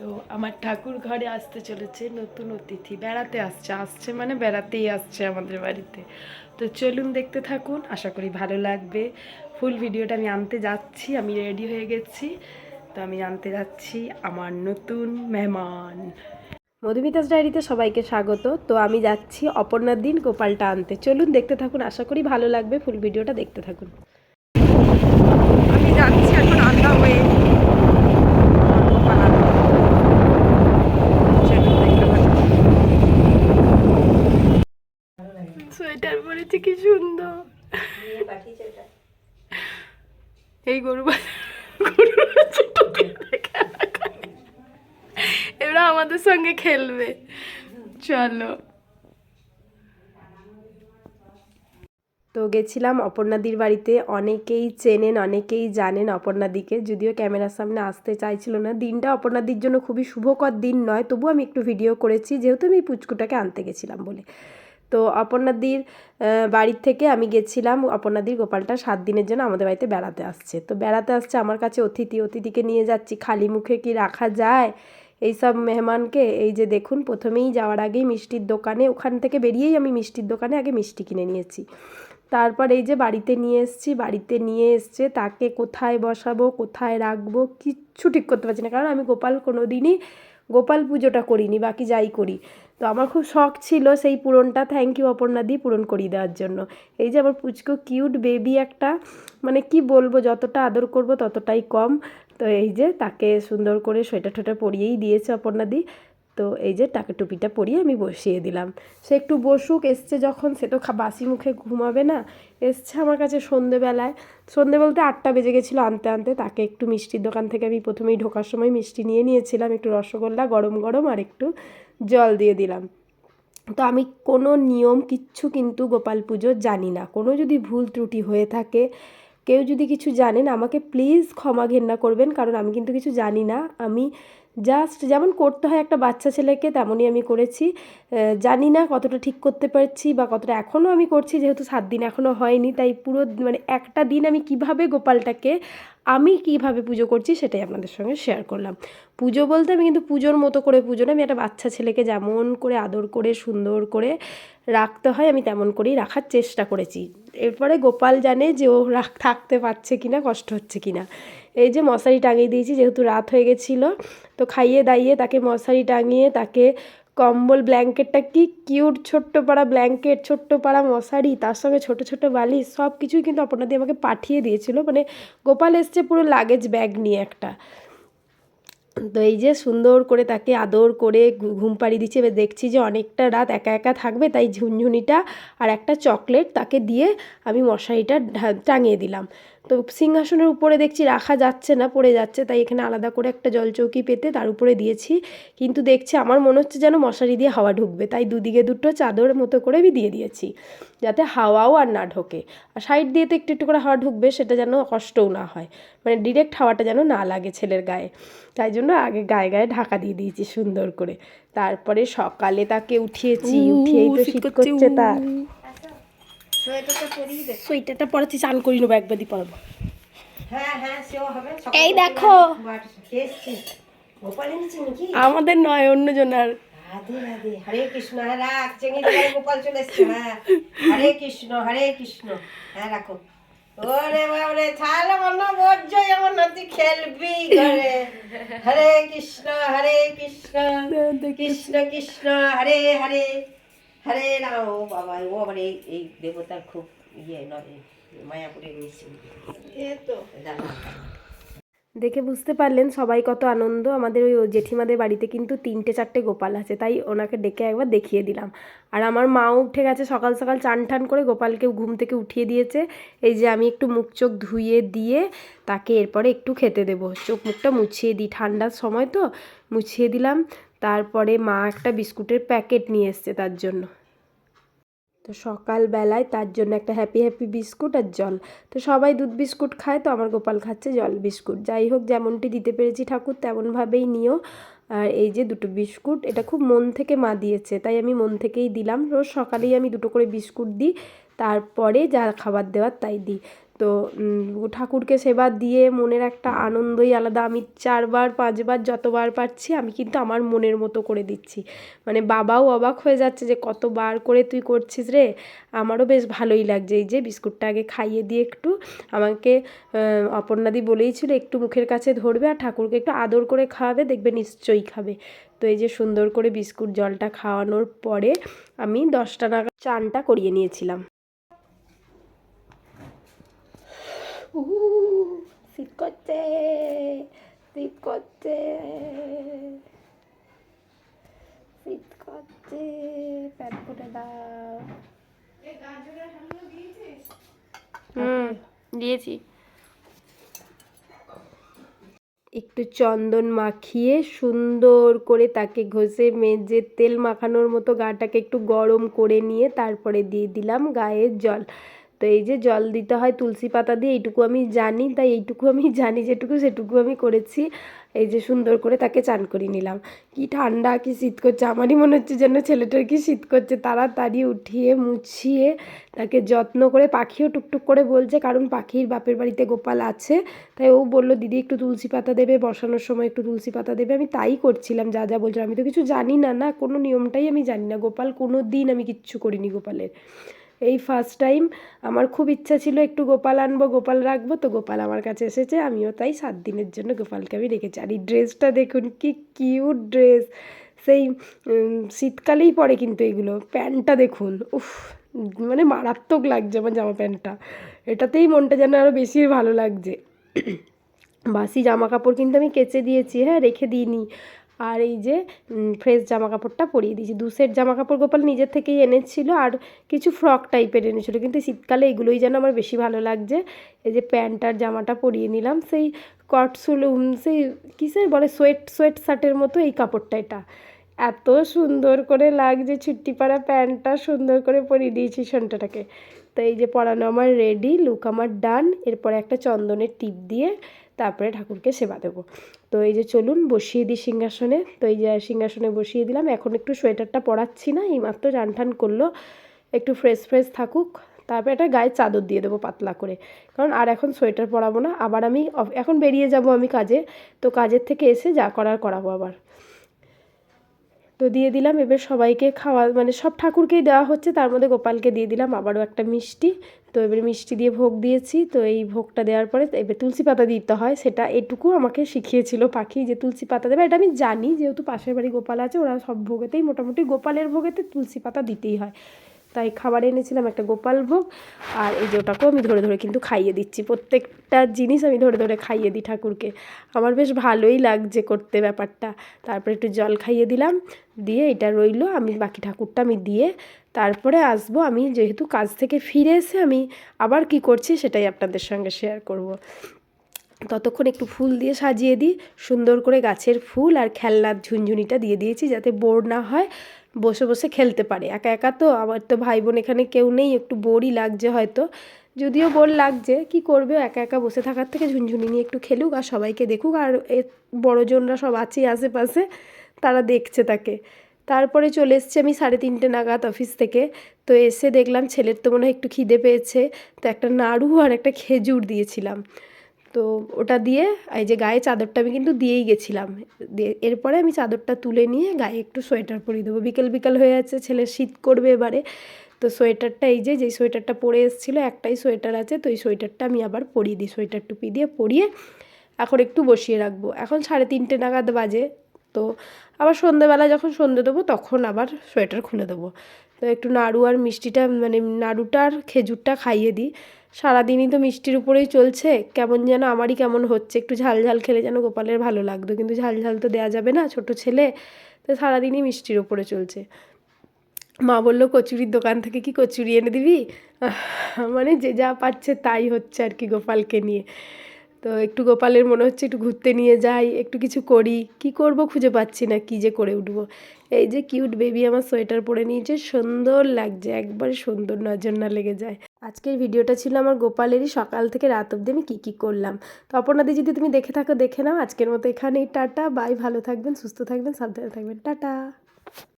তো আমার ঠাকুর ঘরে আসতে চলেছে নতুন অতিথি। বেড়াতে আসছে আসছে মানে বেড়াতেই আসছে আমাদের বাড়িতে। তো চলুন দেখতে থাকুন, আশা করি ভালো লাগবে। ফুল ভিডিওটা আমি আনতে যাচ্ছি, আমি রেডি হয়ে গেছি। তো আমি আনতে যাচ্ছি আমার নতুন মেহমান। মধুমিতাস ডায়েরিতে সবাইকে স্বাগত। তো আমি যাচ্ছি অপর্ণার দিন গোপালটা আনতে। চলুন দেখতে থাকুন, আশা করি ভালো লাগবে ফুল ভিডিওটা দেখতে থাকুন। আমি যাচ্ছি, এখন আন্দা হয়ে সোয়েটার পরেছে, কি সুন্দর। এই গরু। এরা আমাদের সঙ্গে খেলবে। চলো। তো গেছিলাম অপর্ণাদির বাড়িতে। অনেকেই চেনেন, অনেকেই জানেন অপর্ণাদিকে যদিও ক্যামেরার সামনে আসতে চাইছিল না। দিনটা অপর্ণাদির জন্য খুবই শুভকর দিন নয় তবু আমি একটু ভিডিও করেছি। যেহেতু আমি পুচকুটাকে আনতে গেছিলাম বলে। তো অপর্ণাদির বাড়ির থেকে আমি গেছিলাম। অপর্ণাদির গোপালটা সাত দিনের জন্য আমাদের বাড়িতে বেড়াতে আসছে। তো বেড়াতে আসছে আমার কাছে অতিথি। অতিথিকে নিয়ে যাচ্ছি। খালি মুখে কি রাখা যায়? এই সব মেহমানকে এই যে দেখুন, প্রথমেই যাওয়ার আগেই মিষ্টির দোকানে, ওখান থেকে বেরিয়েই আমি মিষ্টির দোকানে আগে মিষ্টি কিনে নিয়েছি। তারপর এই যে বাড়িতে নিয়ে এসেছি, বাড়িতে নিয়ে এসছে, তাকে কোথায় বসাবো, কোথায় রাখব, কিচ্ছু ঠিক করতে পারছি না। কারণ আমি গোপাল কোনো দিনই গোপাল পুজোটা করিনি, বাকি যাই করি। তো আমার খুব শখ ছিল সেই পূরণটা থ্যাংক ইউ অপর্ণা দি পূরণ করিয়ে দেওয়ার জন্য। এই যে আমার পুচকো কিউট বেবি একটা মানে কি বলব, যতটা আদর করব ততটাই কম। তো এই যে তাকে সুন্দর করে সোয়েটার টোয়েটার পরিয়েই দিয়েছে অপর্ণা দি। তো এই যে টাকা টুপিটা পরিয়ে আমি বসিয়ে দিলাম। সে একটু বসুক, এসছে যখন, সে তো বাসি মুখে ঘুমাবে না। এসছে আমার কাছে সন্ধেবেলায়। সন্ধে বলতে আটটা বেজে গেছিল আনতে আনতে। তাকে একটু মিষ্টির দোকান থেকে আমি প্রথমেই ঢোকার সময় মিষ্টি নিয়ে নিয়েছিলাম, একটু রসগোল্লা গরম গরম আর একটু জল দিয়ে দিলাম। তো আমি কোনো নিয়ম কিচ্ছু কিন্তু গোপাল পুজোর জানি না। কোনো যদি ভুল ত্রুটি হয়ে থাকে, কেউ যদি কিছু জানেন, আমাকে প্লিজ ক্ষমা ঘেন্না করবেন, কারণ আমি কিন্তু কিছু জানি না। আমি জাস্ট যেমন করতে হয় একটা বাচ্চা ছেলেকে, তেমনই আমি করেছি। জানি না কতটা ঠিক করতে পারছি বা কতটা এখনও আমি করছি, যেহেতু সাত দিন এখনও হয়নি, তাই পুরো মানে একটা দিন আমি কীভাবে গোপালটাকে, আমি কীভাবে পুজো করছি সেটাই আপনাদের সঙ্গে শেয়ার করলাম। পুজো বলতে আমি কিন্তু পুজোর মতো করে পুজো না, আমি একটা বাচ্চা ছেলেকে যেমন করে আদর করে, সুন্দর করে রাখতে হয়, আমি তেমন করেই রাখার চেষ্টা করেছি। এরপরে গোপাল জানে যে ও রাখ, থাকতে পারছে কিনা, কষ্ট হচ্ছে কিনা। এই যে মশারি টাঙিয়ে দিয়েছি, যেহেতু রাত হয়ে গেছিল, তো খাইয়ে দাইয়ে তাকে মশারি টাঙিয়ে তাকে কম্বল, ব্ল্যাঙ্কেটটা, কি কিউট ছোট্ট পাড়া ব্ল্যাঙ্কেট, ছোট্ট পাড়া মশারি, তার সঙ্গে ছোট ছোট বালিশ, সব কিছুই কিন্তু আপনাদের আমাকে পাঠিয়ে দিয়েছিল। মানে গোপাল এসছে পুরো লাগেজ ব্যাগ নিয়ে একটা। তো এই যে সুন্দর করে তাকে আদর করে ঘুম পাড়িয়ে দিচ্ছে। এবার দেখছি যে অনেকটা রাত একা একা থাকবে, তাই ঝুনঝুনিটা আর একটা চকলেট তাকে দিয়ে আমি মশারিটা টাঙিয়ে দিলাম। তো সিংহাসনের উপরে দেখছি রাখা যাচ্ছে না পড়ে যাচ্ছে তাই এখানে আলাদা করে একটা জলচৌকি পেতে তার উপরে দিয়েছি। কিন্তু দেখছি আমার মনে হচ্ছে যেন মশারি দিয়ে হাওয়া ঢুকবে তাই দুদিকে দুটো চাদর মতো করে আমি দিয়ে দিয়েছি যাতে হাওয়াও আর না ঢোকে। আর সাইড দিয়ে তো একটু একটু করে হাওয়া ঢুকবে সেটা যেন কষ্টও না হয় মানে ডিরেক্ট হাওয়াটা যেন না লাগে ছেলের গায়ে। তাই জন্য আগে গায়ে গায়ে ঢাকা দিয়ে দিয়েছি সুন্দর করে। তারপরে সকালে তাকে উঠিয়েছি উঠিয়েই তো শীত করছে তার। সোয়েটারটা পরাচ্ছি চান করি নেব একবারই পরাবো। হ্যাঁ হ্যাঁ এই দেখো। আমাদের নয় অন্যজনের রাধে রাধে। হরে কৃষ্ণ হ্যাঁ রাখ চেঙ্গি গোপাল চলে এসছে হ্যাঁ। হরে কৃষ্ণ হরে কৃষ্ণ। হ্যাঁ রাখো। ওরে বাবরে তাহলে মনে বর্জ্য যেমন নাতি খেলবি করে হরে কৃষ্ণ হরে কৃষ্ণ কৃষ্ণ কৃষ্ণ হরে হরে। হরে রাম ও বাবা ও আবার এই এই দেবতার খুব ইয়ে নয় এ তো। দেখে বুঝতে পারলেন সবাই কত আনন্দ। আমাদের ওই জেঠিমাদের বাড়িতে কিন্তু তিনটে চারটে গোপাল আছে তাই ওনাকে ডেকে একবার দেখিয়ে দিলাম। আর আমার মাও উঠে গেছে সকাল সকাল চান টান করে গোপালকে ঘুম থেকে উঠিয়ে দিয়েছে। এই যে আমি একটু মুখ চোখ ধুয়ে দিয়ে তাকে এরপরে একটু খেতে দেবো। চোখ মুখটা মুছিয়ে দিই ঠান্ডার সময় তো মুছিয়ে দিলাম। তারপরে মা একটা বিস্কুটের প্যাকেট নিয়ে এসছে তার জন্য। তো সকালবেলায় তার জন্য একটা হ্যাপি হ্যাপি বিস্কুট আর জল। তো সবাই দুধ বিস্কুট খায়, তো আমার গোপাল খাচ্ছে জল বিস্কুট। যাই হোক, যেমনটি দিতে পেরেছি ঠাকুর, তেমনভাবেই নিও। আর এই যে দুটো বিস্কুট, এটা খুব মন থেকে মা দিয়েছে, তাই আমি মন থেকেই দিলাম। রোজ সকালেই আমি দুটো করে বিস্কুট দিই, তারপরে যা খাবার দেওয়ার তাই দিই। তো ঠাকুরকে সেবা দিয়ে মনের একটা আনন্দই আলাদা। আমি চারবার, পাঁচবার, যতবার পারছি, আমি কিন্তু আমার মনের মতো করে দিচ্ছি। মানে বাবাও অবাক হয়ে যাচ্ছে যে, কতবার করে তুই করছিস রে? আমারও বেশ ভালোই লাগছে। এই যে, বিস্কুটটা আগে খাইয়ে দিয়ে একটু আমাকে অপর্ণাদি বলেই ছিল একটু মুখের কাছে ধরবে আর ঠাকুরকে একটু আদর করে খাওয়াবে, দেখবে নিশ্চয়ই খাবে। তো এই যে, সুন্দর করে বিস্কুট জলটা খাওয়ানোর পরে আমি দশটা নাগাদ চানটা করিয়ে নিয়েছিলাম। শীত করছে শীত করছে শীত করছে প্যান্ট খুলে দাও। হুম দিয়েছি। একটু চন্দন মাখিয়ে সুন্দর করে তাকে ঘষে মেজে তেল মাখানোর মতো গাটাকে একটু গরম করে নিয়ে তারপরে দিয়ে দিলাম গায়ের জল। তো এই যে জল দিতে হয় তুলসী পাতা দিয়ে, এইটুকু আমি জানি, তাই এইটুকু আমি জানি, যেটুকু সেটুকু আমি করেছি। এই যে সুন্দর করে তাকে চান করিয়ে নিলাম। কি ঠান্ডা, কি শীত করছে, আমারই মনে হচ্ছে যেন ছেলেটার কি শীত করছে। তাড়াতাড়ি উঠিয়ে, মুছিয়ে তাকে যত্ন করে পাখিও টুকটুক করে বলছে, কারণ পাখির বাপের বাড়িতে গোপাল আছে, তাই ও বলল, দিদি, একটু তুলসী পাতা দেবে, বসানোর সময় একটু তুলসী পাতা দেবে। আমি তাই করছিলাম, যা যা বলছিলাম। আমি তো কিছু জানি না না, কোনো নিয়মটাই আমি জানি না। গোপাল কোনো দিন আমি কিচ্ছু করিনি গোপালের। এই ফার্স্ট টাইম আমার খুব ইচ্ছা ছিল একটু গোপাল আনব, গোপাল রাখব, তো গোপাল আমার কাছে এসেছে, আমিও তাই সাত দিনের জন্য গোপালকে আমি রেখেছি। আর এই ড্রেসটা দেখুন কি কিউট ড্রেস সেই শীতকালেই পরে কিন্তু এগুলো, প্যান্টটা দেখুন, উফ মানে মারাত্মক লাগছে আমার জামা প্যান্টটা। এটাতেই মনটা যেন আরও বেশি ভালো লাগছে। বাসি জামা কাপড় কিন্তু আমি কেচে দিয়েছি হ্যাঁ রেখে দিইনি। আর এই যে ফ্রেশ জামা কাপড়টা পরিয়ে দিয়েছি। দু সেট জামা কাপড় গোপাল নিজের থেকেই এনেছিল আর কিছু ফ্রক টাইপের এনেছিল। কিন্তু শীতকালে এগুলোই যেন আমার বেশি ভালো লাগছে। এই যে প্যান্ট আর জামাটা পরিয়ে নিলাম। সেই কটসুল সেই কিসের বলে সোয়েট সোয়েট শার্টের মতো এই কাপড়টা এটা। এত সুন্দর করে লাগছে ছুট্টি পাড়া প্যান্টটা সুন্দর করে পরিয়ে দিয়েছি সন্টাটাকে। তো এই যে পরানো আমার রেডি লুক আমার ডান এরপরে একটা চন্দনের টিপ দিয়ে তারপরে ঠাকুরকে সেবা দেবো। তো এই যে চলুন বসিয়ে দিই সিংহাসনে। তো এই যে সিংহাসনে বসিয়ে দিলাম। এখন একটু সোয়েটারটা পরাচ্ছি না, এইমাত্র টান করল। একটু ফ্রেশ ফ্রেশ থাকুক। তারপরে একটা গায়ে চাদর দিয়ে দেবো পাতলা করে। কারণ আর এখন সোয়েটার পরাবো না। আবার আমি এখন বেরিয়ে যাব আমি কাজে। তো কাজের থেকে এসে যা করার করাবো আবার। তো দিয়ে দিলাম। এবার সবাইকে খাওয়া মানে সব ঠাকুরকেই দেওয়া হচ্ছে। তার মধ্যে গোপালকে দিয়ে দিলাম। আবারও একটা মিষ্টি। তো এবার মিষ্টি দিয়ে ভোগ দিয়েছি। তো এই ভোগটা দেওয়ার পরে এবার তুলসী পাতা দিতে হয়। সেটা এটুকু আমাকে শিখিয়েছিল পাখি যে তুলসী পাতা দেবে। এটা আমি জানি, যেহেতু পাশের বাড়ি গোপাল আছে, ওরা সব ভোগেতেই মোটামুটি গোপালের ভোগেতে তুলসী পাতা দিতেই হয়। তাই খাবার এনেছিলাম একটা গোপাল ভোগ আর এই যে ওটাকেও আমি ধরে ধরে কিন্তু খাইয়ে দিচ্ছি। প্রত্যেকটা জিনিস আমি ধরে ধরে খাইয়ে দিই ঠাকুরকে। আমার বেশ ভালোই লাগছে করতে ব্যাপারটা। তারপরে একটু জল খাইয়ে দিলাম, দিয়ে এটা রইল। আমি বাকি ঠাকুরটা আমি দিয়ে তারপরে আসব। আমি যেহেতু কাজ থেকে ফিরে এসে আমি আবার কি করছি সেটাই আপনাদের সঙ্গে শেয়ার করব। ততক্ষণ একটু ফুল দিয়ে সাজিয়ে দিই। সুন্দর করে গাছের ফুল আর খেলনার ঝুনঝুনিটা দিয়ে দিয়েছি যাতে বোর না হয়। বসে বসে খেলতে পারে। একা একা তো আমার তো ভাই বোন এখানে কেউ নেই, একটু বোরই লাগছে হয়তো। যদিও বোর লাগছে, কি করবে? একা একা বসে থাকার থেকে ঝুনঝুনি নিয়ে একটু খেলুক আর সবাইকে দেখুক। আর বড়জনরা সব আছেই আশেপাশে, তারা দেখছে তাকে। তারপরে চলে এসছি আমি সাড়ে তিনটে নাগাদ অফিস থেকে। তো এসে দেখলাম ছেলের তো মনে হয় একটু খিদে পেয়েছে। তো একটা নাড়ু আর একটা খেজুর দিয়েছিলাম। তো ওটা দিয়ে, এই যে গায়ে চাদরটা আমি কিন্তু দিয়েই গেছিলাম। দিয়ে এরপরে আমি চাদরটা তুলে নিয়ে গায়ে একটু সোয়েটার পরিয়ে দেবো। বিকেল বিকেল হয়ে যাচ্ছে ছেলের শীত করবে এবারে। তো সোয়েটারটা এই যে যেই সোয়েটারটা পরে এসেছিল, একটাই সোয়েটার আছে, তো এই সোয়েটারটা আমি আবার পরিয়ে দিই, সোয়েটার টুপি দিয়ে পরিয়ে এখন একটু বসিয়ে রাখব। এখন সাড়ে তিনটে নাগাদ বাজে, তো আবার সন্ধ্যেবেলা যখন সন্ধে দেবো, তখন আবার সোয়েটার খুলে দেবো। তো একটু নাড়ু আর মিষ্টিটা মানে নাড়ুটা আর খেজুরটা খাইয়ে দিই। সারাদিনই তো মিষ্টির উপরেই চলছে। কেমন যেন আমারই কেমন হচ্ছে। একটু ঝাল ঝাল খেলে যেন গোপালের ভালো লাগতো। কিন্তু ঝাল ঝাল তো দেওয়া যাবে না ছোট ছেলে। তো সারাদিনই মিষ্টির উপরে চলছে। মা বলল, কচুরির দোকান থেকে কি কচুরি এনে দিবি? মানে যে যা পাচ্ছে তাই হচ্ছে আর কি গোপালকে নিয়ে। তো একটু গোপালের মনে হচ্ছে একটু ঘুরতে নিয়ে যাই, একটু কিছু করি। কি করব খুঁজে পাচ্ছি না, কি যে করে উঠবো। এই যে কিউট বেবি আমার সোয়েটার পরে নিয়েছে, সুন্দর লাগছে। একবারে সুন্দর নজর না লেগে যায়। আজকের ভিডিওটা ছিল আমার গোপালেরই সকাল থেকে রাত অবধি আমি কী কী করলাম। তো অপর্ণাদি, যদি তুমি দেখে থাকো, দেখে নাও। আজকের মতো এখানেই। Tata, bye. ভালো থাকবেন, সুস্থ থাকবেন, সাবধানে থাকবেন। টাটা।